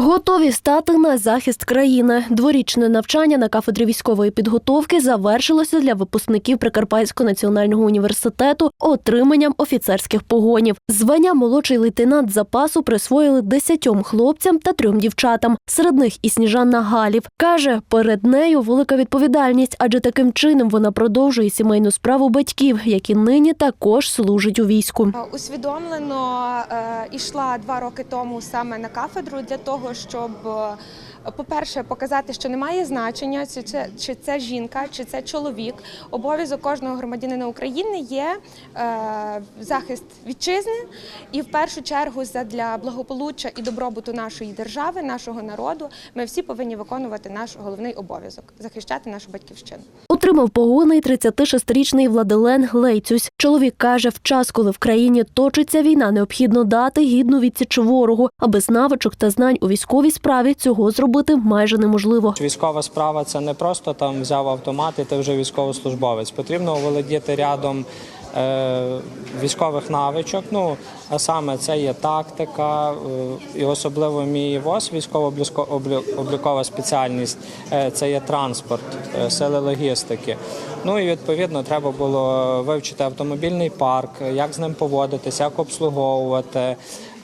Готові стати на захист країни. Дворічне навчання на кафедрі військової підготовки завершилося для випускників Прикарпатського національного університету отриманням офіцерських погонів. Звання молодший лейтенант запасу присвоїли десятьом хлопцям та трьом дівчатам. Серед них і Сніжанна Галів каже, перед нею велика відповідальність, адже таким чином вона продовжує сімейну справу батьків, які нині також служать у війську. Е, Усвідомлено е, ішла два роки тому саме на кафедру для того, щоб, е, по-перше, показати, що немає значення, чи це, чи це жінка, чи це чоловік. Обов'язок кожного громадянина України є е, захист вітчизни і в першу чергу для благополуччя і добробуту нашої держави, нашого народу. Ми всі повинні виконувати наш головний обов'язок захищати нашу батьківщину. Отримав погони й 36-річний Владилен Глейцюсь. Чоловік каже, в час, коли в країні точиться війна, необхідно дати гідну відсіч ворогу, а без навичок та знань у військовій справі цього зробити майже неможливо. Військова справа це не просто там взяв автомат і ти вже військовослужбовець. Потрібно володіти рядом е, військових навичок. Ну а саме це є тактика, е, і особливо мій ВОЗ, військово-облікова спеціальність, е, це є транспорт, сили логістики. Ну і відповідно треба було вивчити автомобільний парк, як з ним поводитися, як обслуговувати.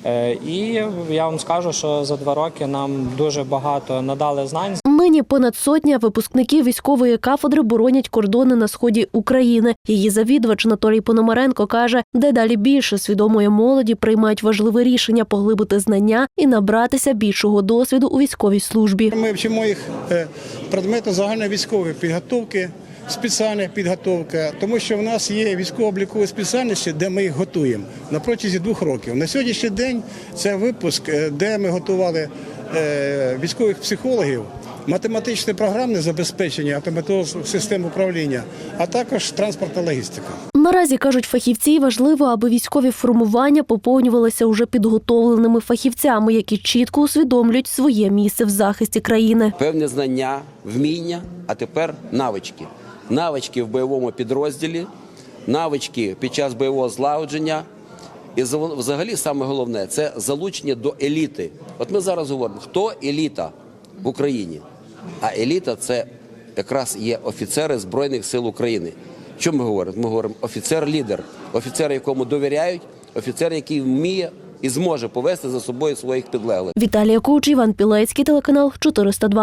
Е, І я вам скажу, що за два роки нам дуже багато надали знань. Нині понад сотня випускників військової кафедри боронять кордони на сході України. Її завідувач Анатолій Пономаренко каже, дедалі більше свідомої молоді приймають важливе рішення поглибити знання і набратися більшого досвіду у військовій службі. Ми вчимо їх е, предмету загальної військової підготовки, спеціальна підготовка, тому що в нас є військово-облікові спеціальності, де ми їх готуємо на протязі двох років. На сьогоднішній день це випуск, е, де ми готували е, військових психологів. Математичне програмне забезпечення автоматизованих систем управління, а також транспортна логістика. Наразі кажуть фахівці, важливо, аби військові формування поповнювалися уже підготовленими фахівцями, які чітко усвідомлюють своє місце в захисті країни. певне знання, вміння, а тепер навички. Навички в бойовому підрозділі, навички під час бойового злагодження. І взагалі саме головне це залучення до еліти. От ми зараз говоримо, хто еліта в Україні? А еліта це якраз є офіцери Збройних сил України. Що ми говоримо? Ми говоримо офіцер-лідер, офіцер, якому довіряють, офіцер, який вміє і зможе повести за собою своїх підлеглих. Віталія Куч, Іван Пілецький, телеканал 402.